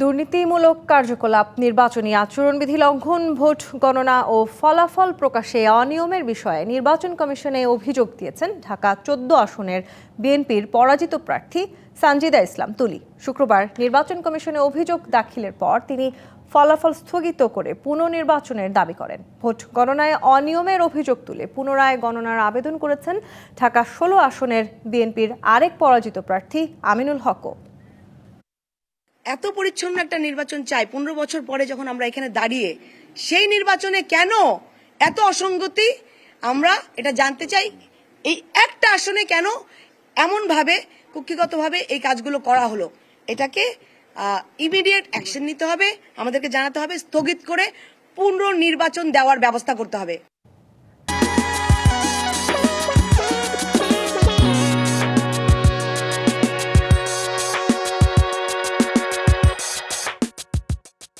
দুর্নীতিমূলক কার্যকলাপ, নির্বাচনী আচরণবিধি লঙ্ঘন, ভোট গণনা ও ফলাফল প্রকাশে অনিয়মের বিষয়ে নির্বাচন কমিশনে অভিযোগ দিয়েছেন ঢাকা চোদ্দ আসনের বিএনপির পরাজিত প্রার্থী সানজিদা ইসলাম তুলি। শুক্রবার নির্বাচন কমিশনে অভিযোগ দাখিলের পর তিনি ফলাফল স্থগিত করে পুনর্নির্বাচনের দাবি করেন। ভোট গণনায় অনিয়মের অভিযোগ তুলে পুনরায় গণনার আবেদন করেছেন ঢাকা ষোলো আসনের বিএনপির আরেক পরাজিত প্রার্থী আমিনুল হকও। এত পরিচ্ছন্ন একটা নির্বাচন চাই, পনেরো বছর পরে যখন আমরা এখানে দাঁড়িয়ে, সেই নির্বাচনে কেন এত অসঙ্গতি? আমরা এটা জানতে চাই, এই একটা আসনে কেন এমন ভাবে কুক্ষিগতভাবে এই কাজগুলো করা হলো? এটাকে ইমিডিয়েট অ্যাকশন নিতে হবে, আমাদেরকে জানাতে হবে, স্থগিত করে পুনর্নির্বাচন দেওয়ার ব্যবস্থা করতে হবে।